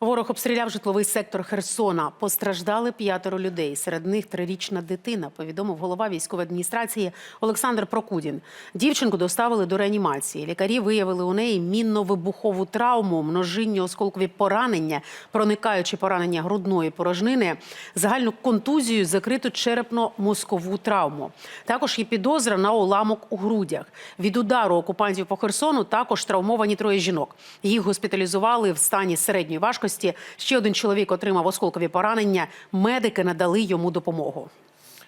Ворог обстріляв житловий сектор Херсона. Постраждали п'ятеро людей. Серед них трирічна дитина. Повідомив голова військової адміністрації Олександр Прокудін. Дівчинку доставили до реанімації. Лікарі виявили у неї мінно-вибухову травму, множинні осколкові поранення, проникаючі поранення грудної порожнини, загальну контузію, закриту черепно-мозкову травму. Також є підозра на уламок у грудях. Від удару окупантів по Херсону також травмовані троє жінок. Їх госпіталізували в стані середньої важкості. Ще один чоловік отримав осколкові поранення. Медики надали йому допомогу.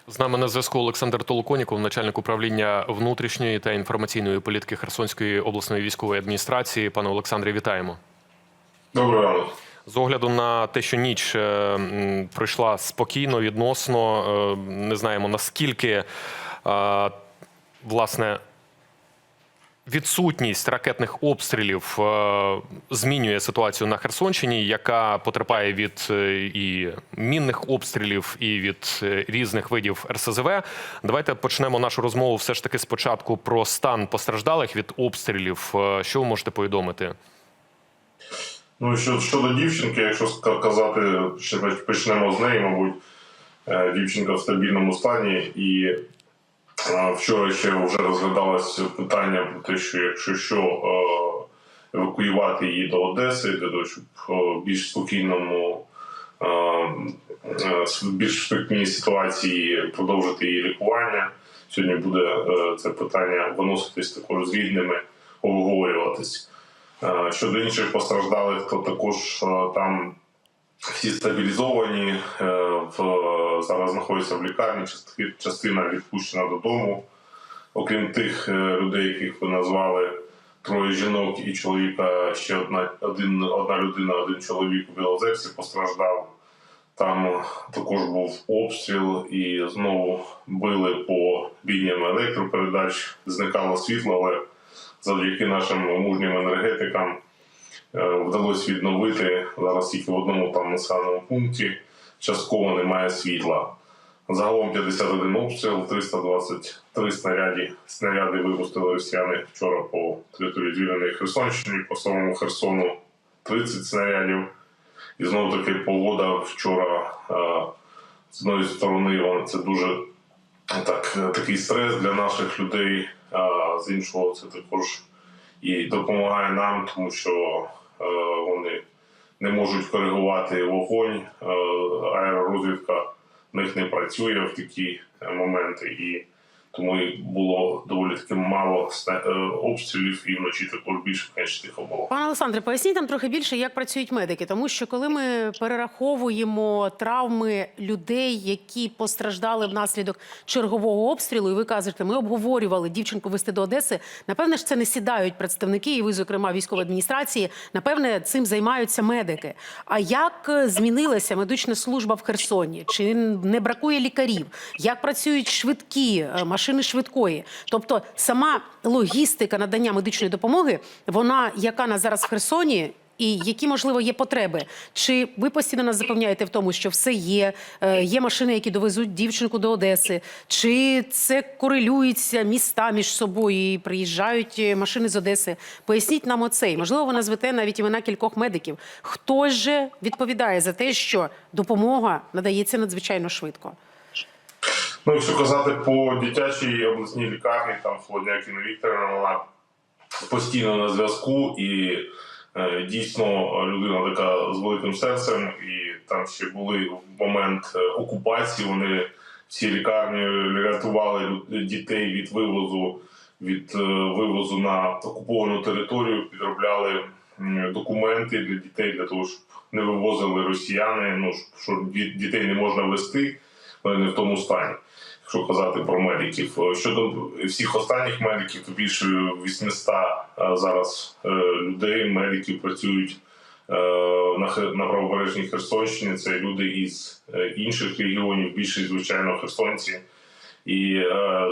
З нами на зв'язку Олександр Толоконіков, начальник управління внутрішньої та інформаційної політики Херсонської обласної військової адміністрації. Пане Олександре, вітаємо. Доброго ранку. З огляду на те, що ніч е, м, пройшла спокійно, відносно, е, не знаємо наскільки е, власне. Відсутність ракетних обстрілів е, змінює ситуацію на Херсонщині, яка потерпає від е, і мінних обстрілів, і від е, різних видів РСЗВ. Давайте почнемо нашу розмову все ж таки спочатку про стан постраждалих від обстрілів. Що ви можете повідомити? Ну що щодо дівчинки, якщо казати, почнемо з неї, мабуть, дівчинка в стабільному стані, і вчора ще вже розглядалось питання про те, що якщо що е, евакуювати її до Одеси, для того, щоб е, в більш спокійному. е, е, більш спокійній ситуації продовжити її лікування. Сьогодні буде е, це питання виноситись також з рідними, обговорюватись. Е, Щодо інших постраждалих, то також е, там всі стабілізовані, е, в, зараз знаходяться в лікарні, частина відпущена додому. Окрім тих е, людей, яких ви назвали, троє жінок і чоловіка, ще одна, один, одна людина, один чоловік у Білозерці постраждав. Там також був обстріл і знову били по лініям електропередач, зникало світло, але завдяки нашим мужнім енергетикам е, вдалося відновити зараз тільки в одному там населеному пункті. Частково немає світла. Загалом 51 обстріл, 323 снаряди. Снаряди випустили росіяни вчора по території звільненої Херсонщини, по самому Херсону 30 снарядів. І знову таки погода вчора е, з одної сторони це дуже так, е, такий стрес для наших людей, а з іншого це також і допомагає нам, тому що е, вони не можуть коригувати вогонь, е, аеророзвідка в них не працює в такі моменти, і тому і було доволі таки мало е, обстрілів, і вночі також більше тихо було. Пане Олександре, поясніть нам трохи більше, як працюють медики, тому що коли ми перераховуємо травми людей, які постраждали внаслідок чергового обстрілу, і ви кажете, ми обговорювали дівчинку вести до Одеси. Напевне ж, це не сідають представники, і ви, зокрема, військової адміністрації. Напевне, цим займаються медики. А як е, змінилася медична служба в Херсоні? Чи не бракує лікарів? Як працюють швидкі е, машини швидкої? Тобто сама логістика надання медичної допомоги, вона яка на зараз в Херсоні. І які можливо є потреби? Чи ви постійно нас запевняєте в тому, що все є? е, Є машини, які довезуть дівчинку до Одеси? Чи це корелюється міста між собою і приїжджають е, машини з Одеси? Поясніть нам оце. Можливо, ви назвете навіть імена кількох медиків. Хто же відповідає за те, що допомога надається надзвичайно швидко? Ну, якщо казати по дитячій обласній лікарні, там Холодняк Інна Вікторівна, вона постійно на зв'язку і е, дійсно людина така з великим серцем, і там ще були в момент е, окупації. Вони всі лікарні рятували дітей від вивозу від е, вивозу на окуповану територію, підробляли документи для дітей для того, щоб не вивозили росіяни. Ну що ді- дітей не можна вести, вони не в тому стані. Якщо казати про медиків, Е, щодо всіх останніх медиків, то більше 800 е, зараз е, людей, медиків працюють на правобережній Херсонщині. Це люди із інших регіонів, більшість, звичайно, херсонці. І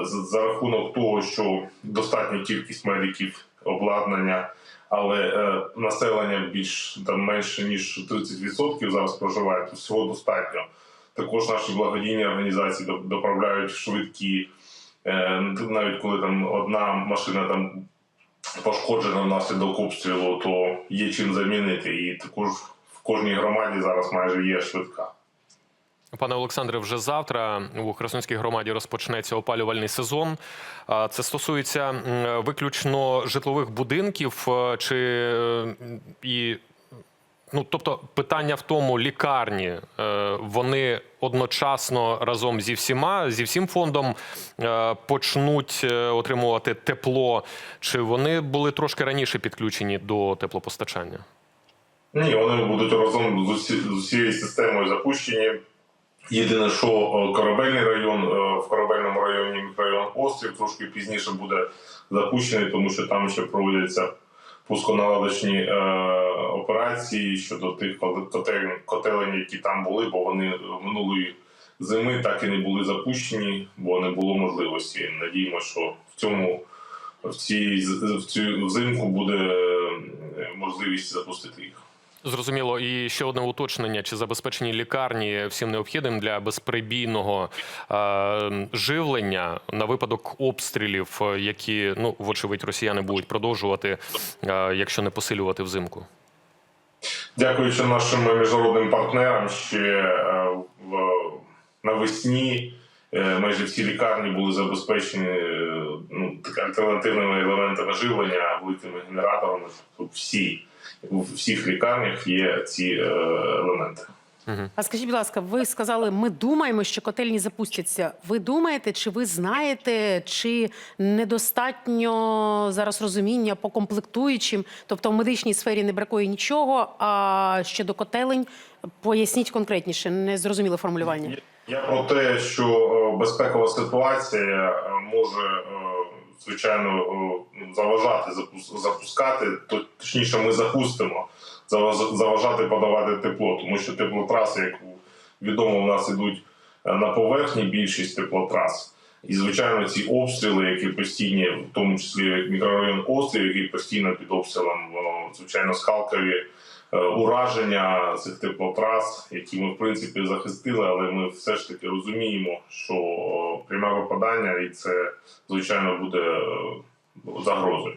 за, рахунок того, що достатня кількість медиків, обладнання, але населення більш там менше ніж 30% зараз проживає, то всього достатньо. Також наші благодійні організації доп- доправляють швидкі, е, навіть коли там одна машина там пошкоджена внаслідок обстрілу, то є чим замінити. І також в кожній громаді зараз майже є швидка. Пане Олександре, вже завтра у Херсонській громаді розпочнеться опалювальний сезон. Це стосується виключно житлових будинків е, чи е, і. Ну, тобто, питання в тому, лікарні е, вони одночасно разом зі всіма, зі всім фондом е, почнуть е, отримувати тепло, чи вони були трошки раніше підключені до теплопостачання? Ні, вони будуть разом з, усі, з усією системою запущені. Єдине, що корабельний район в корабельному районі мікрорайон Острів трошки пізніше буде запущений, тому що там ще проводяться пусконаладочні е, операції щодо тих котелень, які там були, бо вони минулої зими так і не були запущені, бо не було можливості. Надіємо, що в цьому в цій в цю взимку буде е, можливість запустити їх. Зрозуміло, і ще одне уточнення: чи забезпечені лікарні всім необхідним для безперебійного е, живлення на випадок обстрілів, е, які ну вочевидь росіяни будуть продовжувати, е, якщо не посилювати взимку? Дякуючи нашим міжнародним партнерам, ще е, в навесні е, майже всі лікарні були забезпечені ну, альтернативними елементами живлення, великими генераторами. Всі у всіх лікарнях є ці е, елементи. А скажіть, будь ласка, ви сказали, ми думаємо, що котельні запустяться. Ви думаєте, чи ви знаєте, чи недостатньо зараз розуміння по комплектуючим? Тобто в медичній сфері не бракує нічого. А щодо котелень, поясніть конкретніше, не зрозуміле формулювання. Я про те, що е, безпекова ситуація е, може звичайно заважати запус- запускати, то точніше, ми запустимо заваж- заважати подавати тепло, тому що теплотраси, як відомо, у нас ідуть е, на поверхні більшість теплотрас. І звичайно, ці обстріли, які постійні, в тому числі мікрорайон Острів, який постійно під обстрілом, звичайно, скалкові ураження цих теплотрас, які ми в принципі захистили, але ми все ж таки розуміємо, що пряме випадання, і це звичайно буде е, загрозою.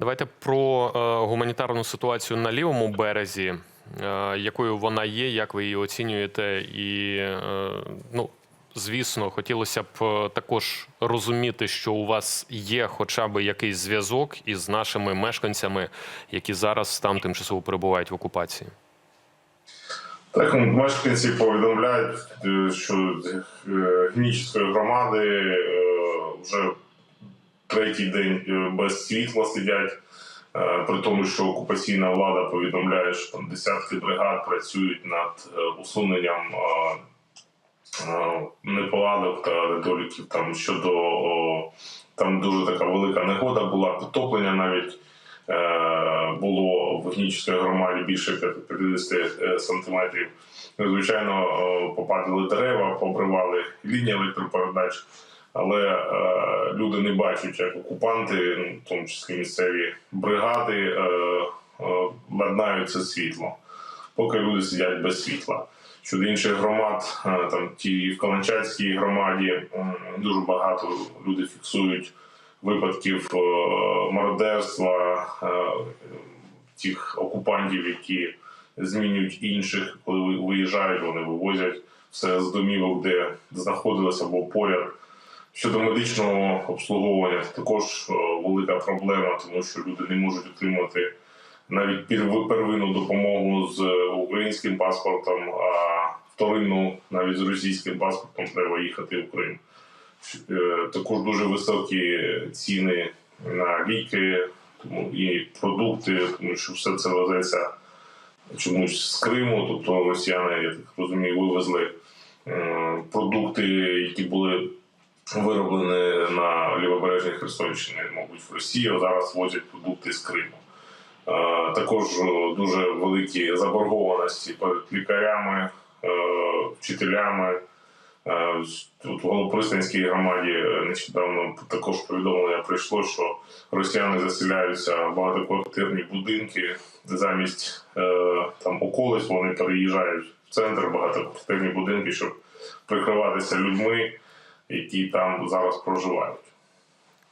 Давайте про е, гуманітарну ситуацію на лівому березі, е, якою вона є, як ви її оцінюєте, і е, ну. Звісно, хотілося б е, також розуміти, що у вас є хоча б якийсь зв'язок із нашими мешканцями, які зараз там тимчасово перебувають в окупації. Так, ну, мешканці повідомляють, е, що е, Гнічської громади вже третій день без світла сидять. При тому, що окупаційна влада повідомляє, що там десятки бригад працюють над усуненням неполадок та недоліків там щодо о, там дуже така велика негода була, підтоплення навіть е, було в Гнічській громаді більше 50 сантиметрів. Звичайно, е, попадали дерева, побривали лінії електропередач, але е, люди не бачать, як окупанти, ну, в тому числі місцеві бригади, е, е, ладнають це світло, поки люди сидять без світла. Щодо інших громад, е, там ті в Каланчацькій громаді дуже багато люди фіксують випадків е, мародерства е, тих окупантів, які змінюють інших, коли виїжджають, вони вивозять все з домівок, де знаходилися або поряд. Щодо медичного обслуговування, це також велика проблема, тому що люди не можуть отримати навіть первинну допомогу з українським паспортом, а вторинну навіть з російським паспортом треба їхати в Крим. Е, Також дуже високі ціни на ліки і продукти, тому що все це везеться чомусь з Криму, тобто росіяни, я так розумію, вивезли е, продукти, які були вироблені на лівобережній Херсонщині, мабуть, в Росії, а зараз возять продукти з Криму. Е, Також дуже великі заборгованості перед лікарями, вчителями. Е, Тут в Голопристанській громаді е, нещодавно також повідомлення прийшло, що росіяни заселяються в багатоквартирні будинки, замість е, там околиць вони переїжджають в центр багатоквартирні будинки, щоб прикриватися людьми, які там зараз проживають.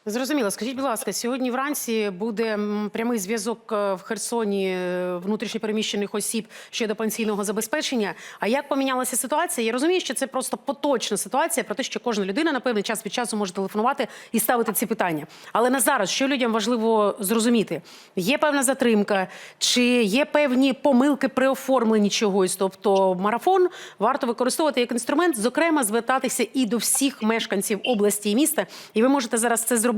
Зрозуміло. Скажіть, будь ласка, сьогодні вранці буде прямий зв'язок е, в Херсоні е, внутрішньопереміщених осіб щодо пенсійного забезпечення. А як помінялася ситуація? Я розумію, що це просто поточна ситуація про те, що кожна людина на певний час від часу може телефонувати і ставити ці питання. Але на зараз, що людям важливо зрозуміти? Є певна затримка, чи є певні помилки при оформленні чогось? Тобто марафон варто використовувати як інструмент, зокрема, звертатися і до всіх мешканців області і міста. І ви можете зараз це зробити,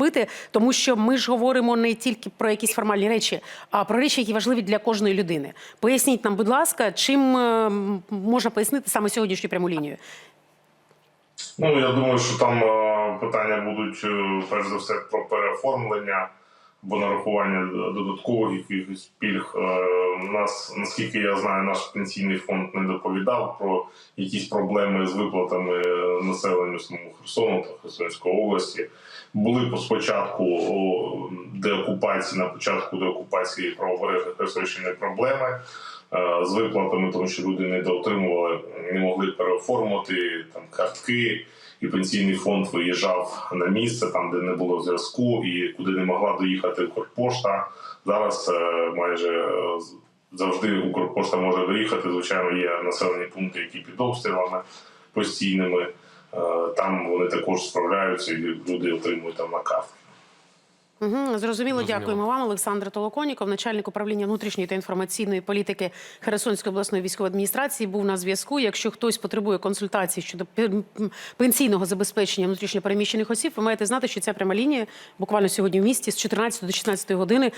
тому що ми ж говоримо не тільки про якісь формальні речі, а про речі, які важливі для кожної людини. Поясніть нам, будь ласка, чим е, можна пояснити саме сьогоднішню пряму лінію? Ну, я думаю, що там е, питання будуть е, перш за все про переоформлення або нарахування додаткових якихось пільг. Нас, наскільки я знаю, наш пенсійний фонд не доповідав про якісь проблеми з виплатами е, населенню самого Херсону та Херсонської області. Були спочатку деокупації, на початку деокупації правобережної Херсонщини проблеми е, з виплатами, тому що люди не доотримували, не могли переоформити там картки, і пенсійний фонд виїжджав на місце, там де не було зв'язку, і куди не могла доїхати Укрпошта. Зараз е, майже завжди Укрпошта може доїхати. Звичайно, є населені пункти, які під обстрілами постійними. Е, Там вони також справляються, і люди отримують там на картки. Угу, зрозуміло, Зрозуміло. дякуємо вам, Олександр Толоконіков, начальник управління внутрішньої та інформаційної політики Херсонської обласної військової адміністрації, був на зв'язку. Якщо хтось потребує консультацій щодо пенсійного забезпечення внутрішньопереміщених осіб, ви маєте знати, що ця пряма лінія буквально сьогодні в місті з 14 до 16 години